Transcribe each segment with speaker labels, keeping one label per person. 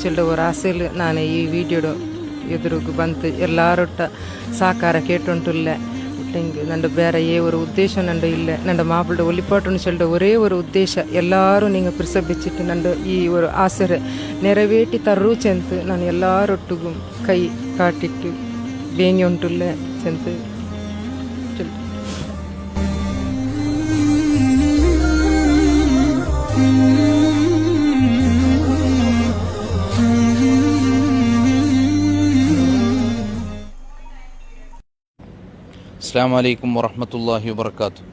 Speaker 1: ಚೊಲ್ಲೆ ಒರ ಅಸಲು ನಾನು ಈ ವೀಡಿಯೋಡು ಎದುರುಗು ಬಂತು ಎಲ್ಲಾರೊಟ್ಟ ಸಾಕಾರ ಕೇಟುಂಟುಲ್ಲೆ ஒட்டிங்கு நண்டு வேற ஏ ஒரு உத்தேசம் நண்டு இல்லை நண்டு மாப்பிள்ளை ஒளிப்பாட்டுன்னு சொல்லிட்டு ஒரே ஒரு உத்தேசம் எல்லாரும் நீங்கள் பிரசபிச்சுட்டு நண்டு ஈ ஒரு ஆசரை நிறைவேட்டி தர்றூ சேர்ந்து நான் எல்லாரொட்டுக்கும் கை காட்டிட்டு வேங்கி ஒன்றுல்ல சேர்ந்து
Speaker 2: അസ്സാം വലൈക്കും വറഹമത്തല്ലാഹി വബർക്കാത്തു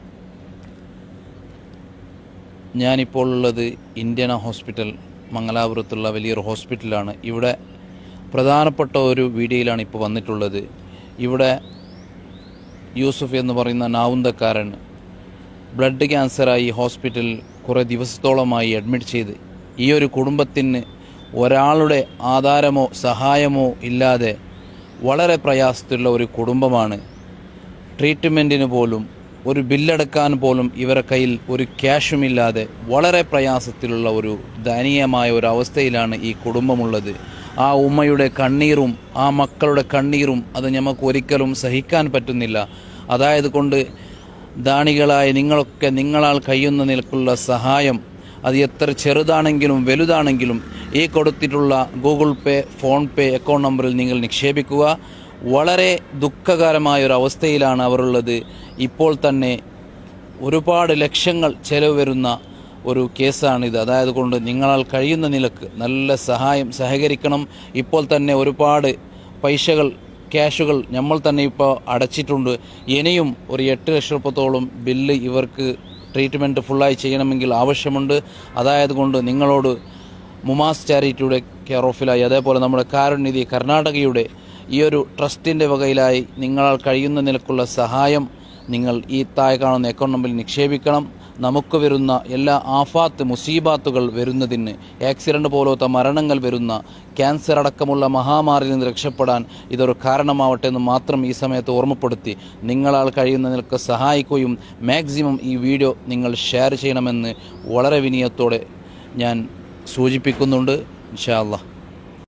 Speaker 2: ഞാനിപ്പോൾ ഉള്ളത് ഇന്ത്യന ഹോസ്പിറ്റൽ മംഗലാപുരത്തുള്ള വലിയൊരു ഹോസ്പിറ്റലാണ്. ഇവിടെ പ്രധാനപ്പെട്ട ഒരു വീഡിയോയിലാണ് ഇപ്പോൾ വന്നിട്ടുള്ളത്. ഇവിടെ യൂസുഫ് എന്ന് പറയുന്ന നാവുന്തക്കാരൻ ബ്ലഡ് ക്യാൻസറായി ഹോസ്പിറ്റലിൽ കുറേ ദിവസത്തോളമായി അഡ്മിറ്റ് ചെയ്ത് ഈ ഒരു കുടുംബത്തിന് ഒരാളുടെ ആധാരമോ സഹായമോ ഇല്ലാതെ വളരെ പ്രയാസത്തിലുള്ള ഒരു കുടുംബമാണ്. ട്രീറ്റ്മെന്റിന് പോലും ഒരു ബില്ലടക്കാൻ പോലും ഇവരെ കയ്യിൽ ഒരു ക്യാഷുമില്ലാതെ വളരെ പ്രയാസത്തിലുള്ള ഒരു ദയനീയമായ ഒരു അവസ്ഥയിലാണ് ഈ കുടുംബമുള്ളത്. ആ ഉമ്മയുടെ കണ്ണീറും ആ മക്കളുടെ കണ്ണീറും അത് നമുക്ക് ഒരിക്കലും സഹിക്കാൻ പറ്റുന്നില്ല. അതായത് കൊണ്ട് ദാണികളായ നിങ്ങളൊക്കെ നിങ്ങളാൽ കഴിയുന്ന നിലക്കുള്ള സഹായം അത് എത്ര ചെറുതാണെങ്കിലും വലുതാണെങ്കിലും ഈ കൊടുത്തിട്ടുള്ള ഗൂഗിൾ പേ ഫോൺ പേ അക്കൗണ്ട് നമ്പറിൽ നിങ്ങൾ നിക്ഷേപിക്കുക. വളരെ ദുഃഖകരമായ ഒരു അവസ്ഥയിലാണ് അവരുള്ളത്. ഇപ്പോൾ തന്നെ ഒരുപാട് ലക്ഷങ്ങൾ ചെലവ് വരുന്ന ഒരു കേസാണിത്. അതായത് കൊണ്ട് നിങ്ങളാൽ കഴിയുന്ന നിലയ്ക്ക് നല്ല സഹായം സഹകരിക്കണം. ഇപ്പോൾ തന്നെ ഒരുപാട് പൈസകൾ ക്യാഷുകൾ നമ്മൾ തന്നെ ഇപ്പോൾ അടച്ചിട്ടുണ്ട്. ഇനിയും ഒരു എട്ട് ലക്ഷത്തോളം ബില്ല് ഇവർക്ക് ട്രീറ്റ്മെന്റ് ഫുള്ളായി ചെയ്യണമെങ്കിൽ ആവശ്യമുണ്ട്. അതായത് കൊണ്ട് നിങ്ങളോട് മുമാസ് ചാരിറ്റിയുടെ കെയർ ഓഫിലായി. അതേപോലെ നമ്മുടെ കാരുണ്യനിധി കർണാടകയുടെ ഈ ഒരു ട്രസ്റ്റിന്റെ വകയിലായി നിങ്ങളാൽ കഴിയുന്ന നിലക്കുള്ള സഹായം നിങ്ങൾ ഈ താഴെ കാണുന്ന അക്കൗണ്ട് നമ്പറിൽ നിക്ഷേപിക്കണം. നമുക്ക് വരുന്ന എല്ലാ ആഫാത്ത് മുസീബാത്തുകൾ വരുന്നതിന് ആക്സിഡന്റ് പോലത്തെ മരണങ്ങൾ വരുന്ന ക്യാൻസർ അടക്കമുള്ള മഹാമാരിയിൽ നിന്ന് രക്ഷപ്പെടാൻ ഇതൊരു കാരണമാവട്ടെ എന്ന് മാത്രം ഈ സമയത്ത് ഓർമ്മപ്പെടുത്തി നിങ്ങളാൽ കഴിയുന്ന നിലയ്ക്ക് സഹായിക്കുകയും മാക്സിമം ഈ വീഡിയോ നിങ്ങൾ ഷെയർ ചെയ്യണമെന്ന് വളരെ വിനയത്തോടെ ഞാൻ സൂചിപ്പിക്കുന്നുണ്ട്. ഇൻഷാ അല്ലാ